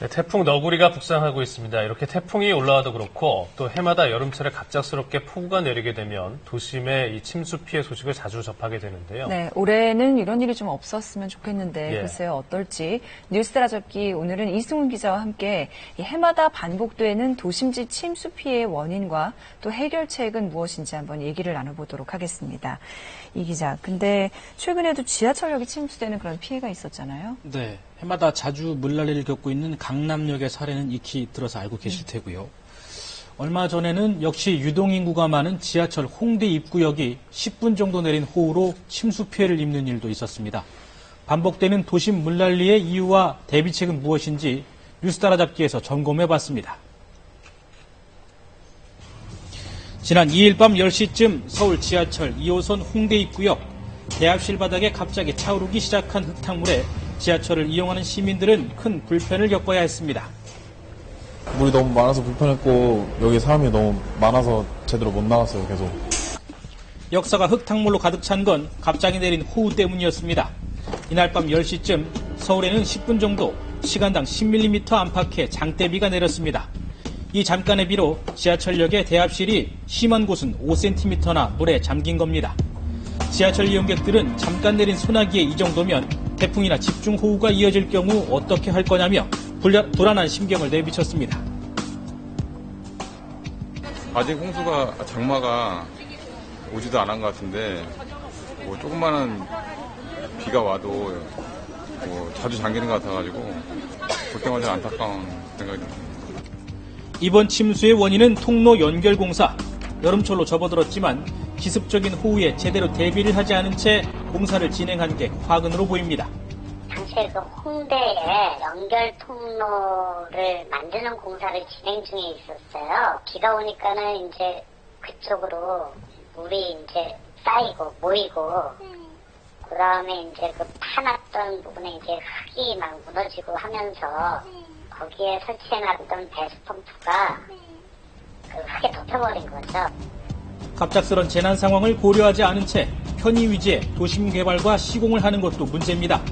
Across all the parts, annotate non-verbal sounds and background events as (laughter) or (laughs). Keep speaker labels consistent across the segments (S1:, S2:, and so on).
S1: 네, 태풍 너구리가 북상하고 있습니다. 이렇게 태풍이 올라와도 그렇고 또 해마다 여름철에 갑작스럽게 폭우가 내리게 되면 도심의 이 침수 피해 소식을 자주 접하게 되는데요.
S2: 네, 올해는 이런 일이 좀 없었으면 좋겠는데
S1: 예.
S2: 글쎄요 어떨지 뉴스 따라잡기 오늘은 이승훈 기자와 함께 이 해마다 반복되는 도심지 침수 피해의 원인과 또 해결책은 무엇인지 한번 얘기를 나눠보도록 하겠습니다. 이 기자, 근데 최근에도 지하철역이 침수되는 그런 피해가 있었잖아요.
S3: 네, 해마다 자주 물난리를 겪고 있는 강남역의 사례는 익히 들어서 알고 계실
S2: 네.
S3: 테고요. 얼마 전에는 역시 유동인구가 많은 지하철 홍대 입구역이 10분 정도 내린 호우로 침수 피해를 입는 일도 있었습니다. 반복되는 도심 물난리의 이유와 대비책은 무엇인지 뉴스 따라잡기에서 점검해 봤습니다. 지난 2일 밤 10시쯤 서울 지하철 2호선 홍대 입구역 대합실 바닥에 갑자기 차오르기 시작한 흙탕물에 지하철을 이용하는 시민들은 큰 불편을 겪어야 했습니다.
S4: 물이 너무 많아서 불편했고 여기 사람이 너무 많아서 제대로 못 나갔어요 계속
S3: 역사가 흙탕물로 가득 찬 건 갑자기 내린 호우 때문이었습니다. 이날 밤 10시쯤 서울에는 10분 정도 시간당 10mm 안팎의 장대비가 내렸습니다. 이 잠깐의 비로 지하철역의 대합실이 심한 곳은 5cm나 물에 잠긴 겁니다. 지하철 이용객들은 잠깐 내린 소나기에 이 정도면 태풍이나 집중호우가 이어질 경우 어떻게 할 거냐며 불안- 불안한 심경을 내비쳤습니다.
S5: 아직 홍수가 장마가 오지도 않은 것 같은데 뭐 조그마한 비가 와도 뭐 자주 잠기는 것 같아가지고 볼 때마다 안타까운 생각이 듭니다.
S3: 이번 침수의 원인은 통로 연결 공사. 여름철로 접어들었지만 기습적인 호우에 제대로 대비를 하지 않은 채 공사를 진행한 게 화근으로 보입니다.
S6: 당시에 그 홍대에 연결 통로를 만드는 공사를 진행 중에 있었어요. 비가 오니까는 이제 그쪽으로 물이 이제 쌓이고 모이고 그 다음에 이제 그 파놨던 부분에 이제 흙이 막 무너지고 하면서 거기에 설치해놨던 배수 펌프가 그 흙에 덮여버린 거죠.
S3: 갑작스런 재난 상황을 고려하지 않은 채 편의 위주의 도심 개발과 시공을 하는 것도 문제입니다.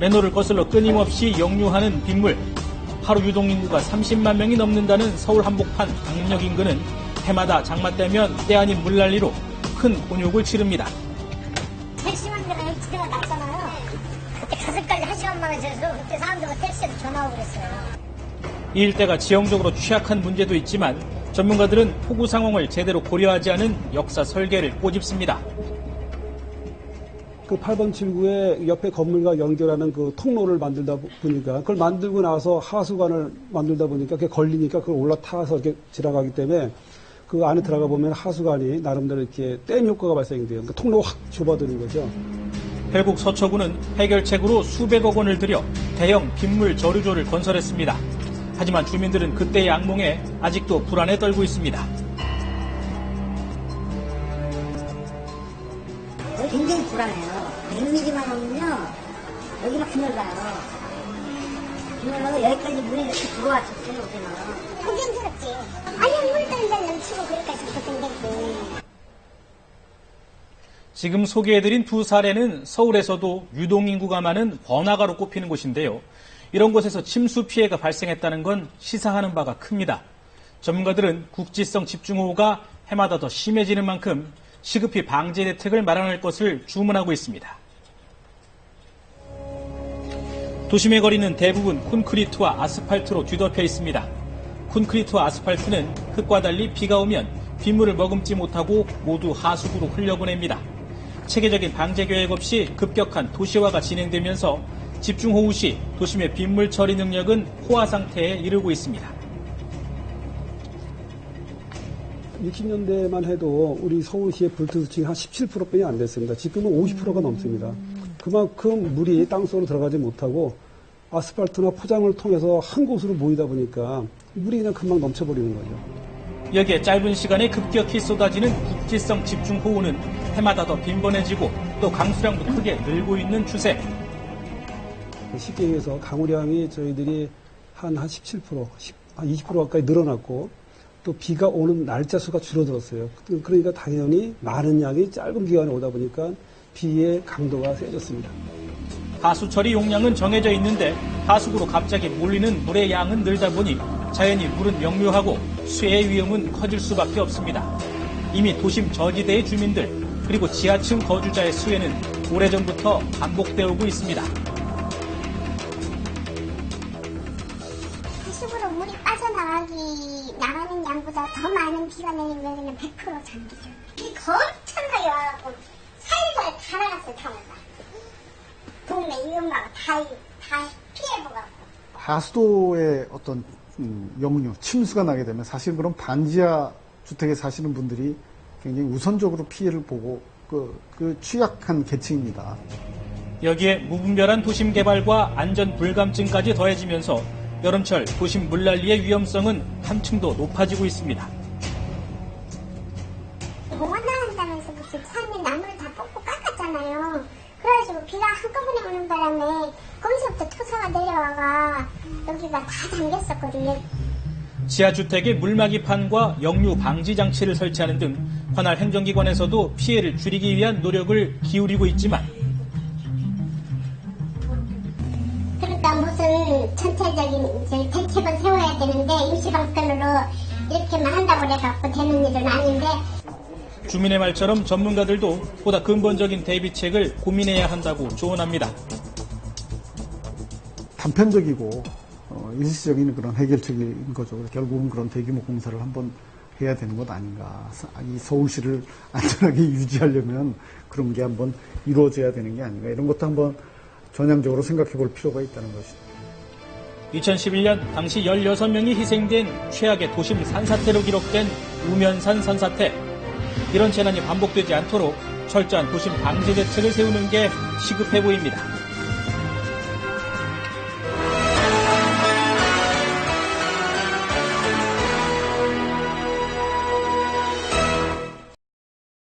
S3: 맨홀을 거슬러 끊임없이 역류하는 빗물. 하루 유동 인구가 30만 명이 넘는다는 서울 한복판 강릉역 인근은 해마다 장마 때면 때 아닌 물난리로 큰 곤욕을 치릅니다.
S7: 택시만 내가 집에가 났잖아요. 그때 가슴까지 한 시간 만에 져서 그때 사람들과 택시에서 전화 오고 그랬어요.
S3: 이 일대가 지형적으로 취약한 문제도 있지만 전문가들은 폭우 상황을 제대로 고려하지 않은 역사 설계를 꼬집습니다.
S8: 그 8번 7구에 옆에 건물과 연결하는 그 통로를 만들다 보니까 그걸 만들고 나서 하수관을 만들다 보니까 그게 걸리니까 그걸 올라타서 이렇게 지나가기 때문에 그 안에 들어가 보면 하수관이 나름대로 이렇게 댐 효과가 발생돼요. 그러니까 통로가 확 좁아드는 거죠.
S3: 결국 서초구는 해결책으로 수백억 원을 들여 대형 빗물 저류조를 건설했습니다. 하지만 주민들은 그때의 악몽에 아직도 불안에 떨고 있습니다.
S7: 굉장히 불안해요. 100mm만 오면요. 여기 막 그늘 가요. 그늘 가고 여기까지 물이 이렇게 들어왔었어요, 여기는. 걱정스럽지. 아니, 물 때문에 넘치고 그러니까 걱정되지.
S3: 지금 소개해드린 두 사례는 서울에서도 유동인구가 많은 번화가로 꼽히는 곳인데요. 이런 곳에서 침수 피해가 발생했다는 건 시사하는 바가 큽니다. 전문가들은 국지성 집중호우가 해마다 더 심해지는 만큼 시급히 방제 대책을 마련할 것을 주문하고 있습니다. 도심의 거리는 대부분 콘크리트와 아스팔트로 뒤덮여 있습니다. 콘크리트와 아스팔트는 흙과 달리 비가 오면 빗물을 머금지 못하고 모두 하수구로 흘려보냅니다. 체계적인 방제 계획 없이 급격한 도시화가 진행되면서 집중호우 시 도심의 빗물 처리 능력은 포화 상태에 이르고 있습니다.
S8: 60년대만 해도 우리 서울시의 불투수층이 한 17%뿐이 안 됐습니다. 지금은 50%가 넘습니다. 그만큼 물이 땅속으로 들어가지 못하고 아스팔트나 포장을 통해서 한 곳으로 모이다 보니까 물이 그냥 금방 넘쳐버리는 거죠.
S3: 여기에 짧은 시간에 급격히 쏟아지는 국지성 집중호우는 해마다 더 빈번해지고 또 강수량도 크게 늘고 있는 추세.
S8: 쉽게 얘기해서 강우량이 저희들이 한, 한 17%, 10, 한 20% 가까이 늘어났고 또 비가 오는 날짜 수가 줄어들었어요. 그러니까 당연히 많은 양이 짧은 기간에 오다 보니까 비의 강도가 세졌습니다.
S3: 하수 처리 용량은 정해져 있는데 하수구로 갑자기 몰리는 물의 양은 늘다 보니 자연히 물은 역류하고 수해의 위험은 커질 수밖에 없습니다. 이미 도심 저지대의 주민들 그리고 지하층 거주자의 수해는 오래전부터 반복되어 오고 있습니다.
S7: 더 많은 비가 내리면 100% 잠기죠. 비 거창하게 와갖고 살살 다 나갔어요, 타워가. 동네 이엄마가 다, 다 피해보갖고.
S9: 하수도의 어떤 음, 역류, 침수가 나게 되면 사실 그런 반지하 주택에 사시는 분들이 굉장히 우선적으로 피해를 보고 그, 그 취약한 계층입니다.
S3: 여기에 무분별한 도심 개발과 안전 불감증까지 더해지면서 여름철 도심 물난리의 위험성은 한층 더 높아지고 있습니다.
S7: 공원 나간다면서 무슨 산에 나무를 다 뽑고 깎았잖아요. 그래가지고 비가 한꺼번에 오는 바람에 거기서부터 토사가 내려와가 여기가 다 잠겼었거든요.
S3: 지하주택에 물막이판과 역류 방지 장치를 설치하는 등 관할 행정기관에서도 피해를 줄이기 위한 노력을 기울이고 있지만
S7: 전체적인 저희 대책을 세워야 되는데 임시방편으로 이렇게만 한다고 해갖고 되는 일은 아닌데
S3: 주민의 말처럼 전문가들도 보다 근본적인 대비책을 고민해야 한다고 조언합니다.
S9: 단편적이고 어, 일시적인 그런 해결책인 거죠. 결국은 그런 대규모 공사를 한번 해야 되는 것 아닌가. 사- 이 서울시를 (laughs) 안전하게 유지하려면 그런 게 한번 이루어져야 되는 게 아닌가. 이런 것도 한번 전향적으로 생각해 볼 필요가 있다는 것이죠.
S3: 2011년 당시 16명이 희생된 최악의 도심 산사태로 기록된 우면산 산사태. 이런 재난이 반복되지 않도록 철저한 도심 방제 대책을 세우는 게 시급해 보입니다.